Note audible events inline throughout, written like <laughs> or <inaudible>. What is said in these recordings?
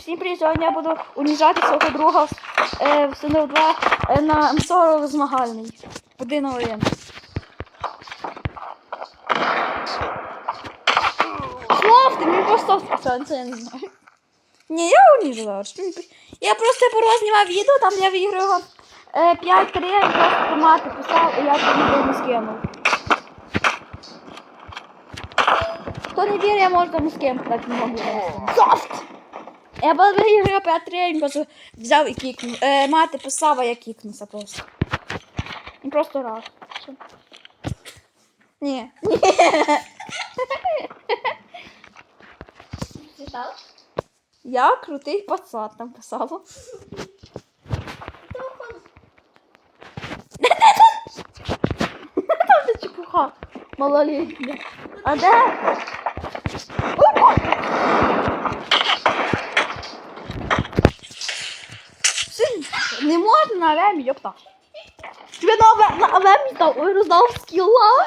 Всім привіт, сьогодні я буду уніжати свого друга е, в СНУ 2 е, на МСО змагальний. Один на один. Слав, ти мені просто сказав, це я не знаю. Ні, я уніжила. Я просто пораз знімав відео, там я виграв е, 5 3 і просто мати писав, і я тобі не скинув. Хто не вірить, я можу там з ким так не можу. Софт! Я був виграв 5 3 він просто взяв і кікнув. Е, мати писав, я кікнувся просто. Він просто раз. Що? Ні. Читав? <laughs> Я крутий пацан там писало. <laughs> Там де чепуха. Малолітня. А де? О! Син, Не можна на ремі, йопта. Тебе на, ве- на ремі там роздав скіла.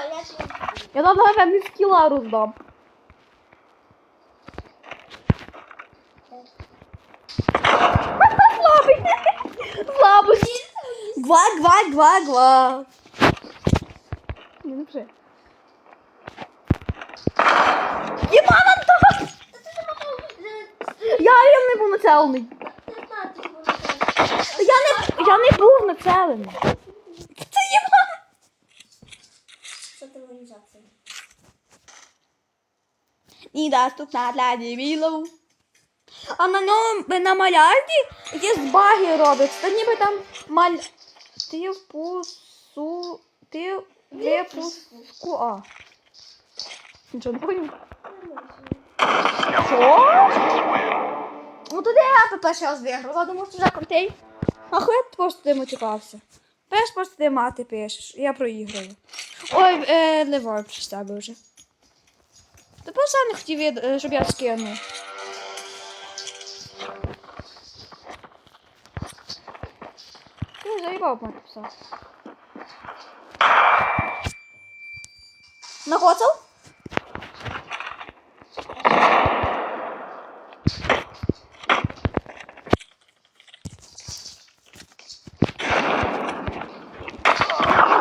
Я на ремі скіла роздам. <laughs> Слабий. Слабий. Гва, гва, гва, гва. Не напиши. Так! Я, я не був. Я не, я не був нацелений. Це ти організація? Недоступна для дебілів. А на ньому на малярді є баги робиться. Та ніби там маль... Ти впусу... Ти випуску... А. Нічого не поняв. Що? Ну тоді я перший раз виграв, я думав, що вже крутий. А хуй просто ти мотикався. Пиш просто ти мати пишеш. Я проіграю. Ой, е, левой через тебе вже. Ти просто не хотів, е, щоб я скинув. Ти заїбав мене писав. Нагоцав?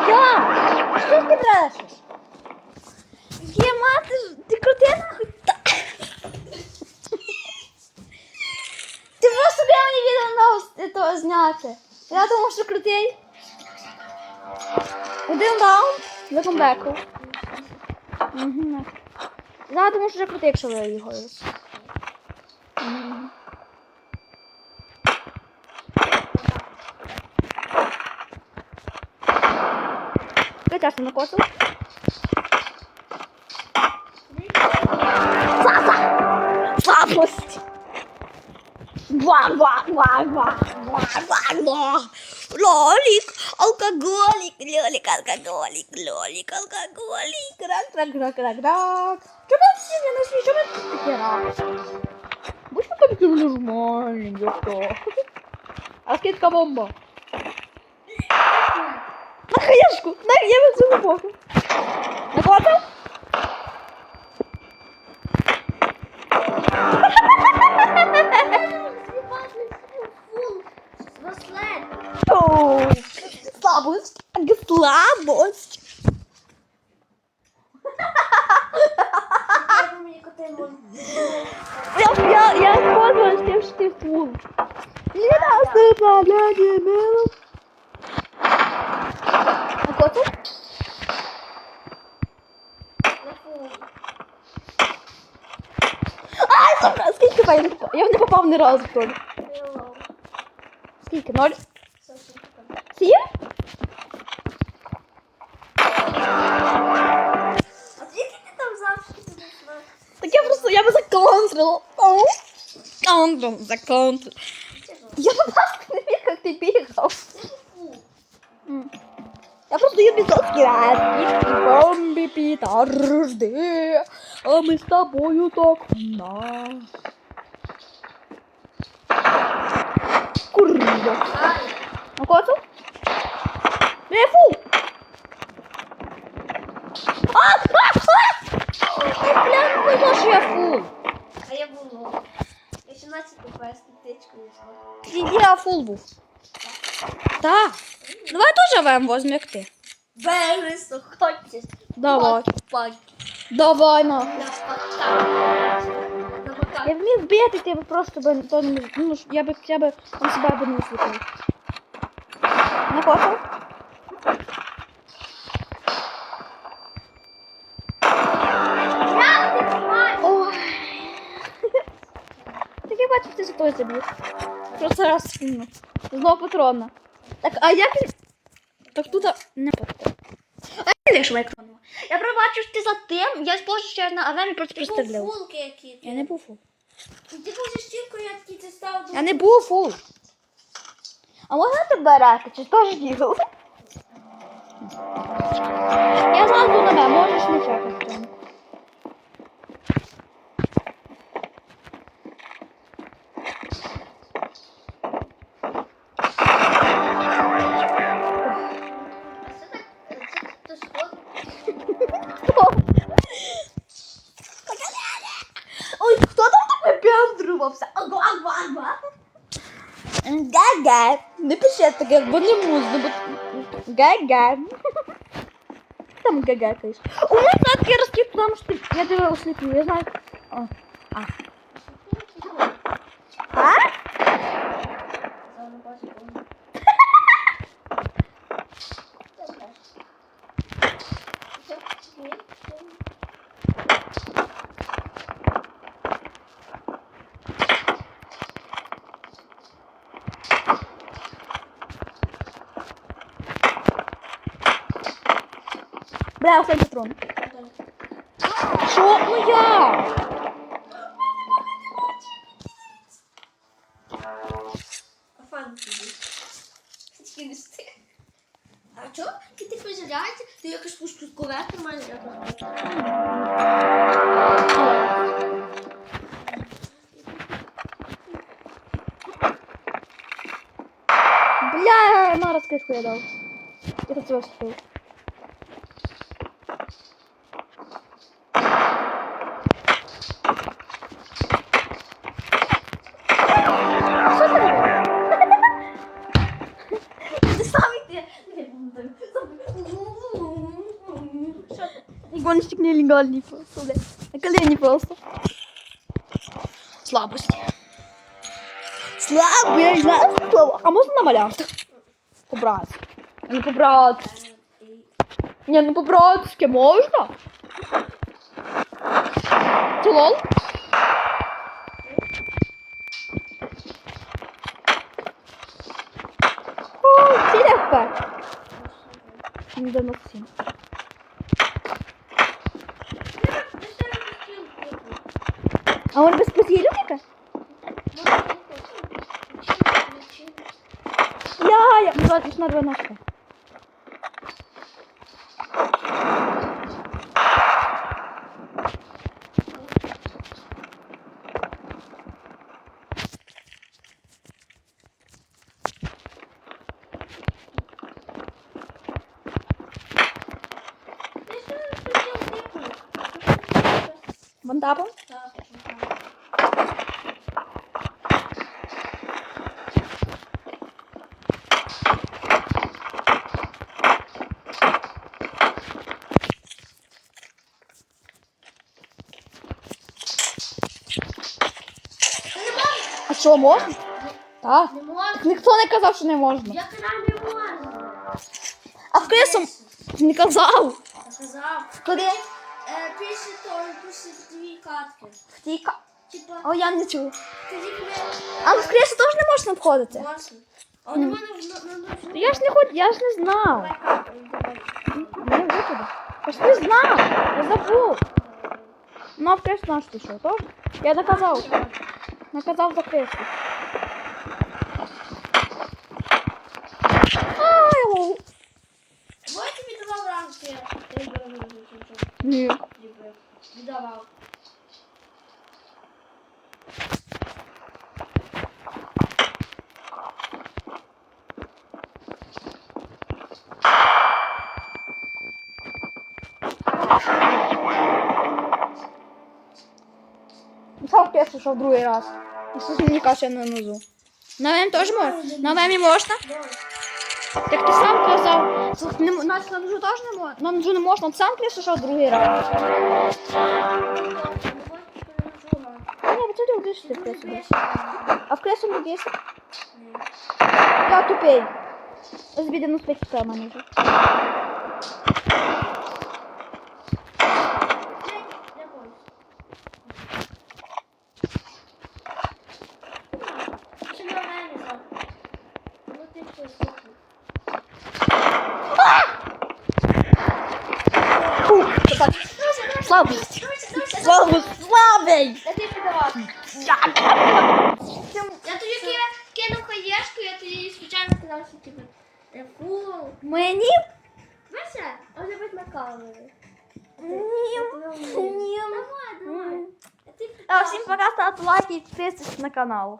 Я! Що ти брешеш? Є мати, ж- ти крути нахуй. Та- Ти просто де мені відео на зняти. Я думав, що крутий. Один даун за комбеку. Угу. Я думав, що вже крутий, якщо ви його. Мгм. Ти теж не Два, два, два, два, два, два, два. Лолик, алкоголик, лолик, алкоголик, лолик, алкоголик. Рак, рак, рак, рак, рак. Чому всі не нашли? Чому ти такі рак? Будь таки нормальний, ёпта. А скидка бомба. На хаешку, на я везу на боку. Накладав? Слабость. Я. Я, я, я что ты. Не наступа для дебилов. А? На фул. Сука, скільки я не? Я не попав ні разу в. Скільки? Ноль? Оу. Контрол, законтрил. Я просто не вірю, як ти бігав. Я просто ее люблю раски, бомби, петарды, а мы с тобою так на. Ай. А коту? Не фу! А! А! А! Бля, ну що я фу? А я було. Я 17 тут. Твоя а фул був. Так. Давай теж ВМ возьмем, як ти. Що хочеш. Давай. Пак. Давай, на. Я вмів бити, ти б просто би то не ну, я би я би там себе б не висвітлив. На хочу? Я той забіг. Просто раз скину. Знову патронна. Так, а як... Так тут не патрон. А я не вийшов. Я пробачу, що ти за тим, я спожу ще на авемі просто Ти був фулки які. Я не був фул. Ти кажеш тільки, як ти став. Я не був фул. А можна тебе рати, чи теж дігл? Я зразу на тебе, можеш не чекати. Вип'яндрувався? Аго, аго, аго. Га-га. Не пиши таке, бо не музно, бо... Га-га. Там га-га, У мене таке розкіп, тому що ти- я тебе осліплю, я знаю. О. А? Зараз бачу, коли. Останній патрон. Що? Ну я? А чого? Ти ти позираєшся, ти якось пушкувати маєш якось. Бля, на розкидку я дав. Я хотів осліпив. Гонщик нелегальный просто, блядь. На колени просто. Слабости. Слабые, знаешь, слово. А можно намалявать? По-братски. Не по-братски. Не, ну по-братски можно? Ты лол? Ой, телефон. Не доносим. А Я, я, ну, ладно, на А що, можна? Так. Не можна. Ніхто не казав, що не можна. Я казав, не можна. А в кресом не казав. Я казав. Куди? Е, Після того, після дві катки. Втіка. Типа, О, я не чую. тоді коли А в кресло теж не можна входити. можна. А у мене в на на Я ж не хоч, я ж не знав. Не виходить. Я ж не знав. Я забув. Ну, а в кресло наш пішов, теж? Я наказав. Наказав за кресло. Ай, лол. Вот тобі давав ранки. Я не Ні. Віддавав. Сам кресло, що в другий раз. Щось мені каже на нозу. На мемі теж можна? На мемі можна? Так ти сам казав. Нас на ножу теж не можна. На ножу не можна. Ти сам що другий раз. А ні, в кресу десь. А в не десь? Я. Ось біде на спеці прямо ножу. Слабость. Слабость. Слабий. Я тобі подавав. Я тобі кину- кинув хаєшку, я тобі звичайно сказав, що тебе. Фу. Мені? Вася, а вже будь на камеру. Ні. Ні. Давай, давай. А всім пока, ставте лайки і підписуйтесь на канал.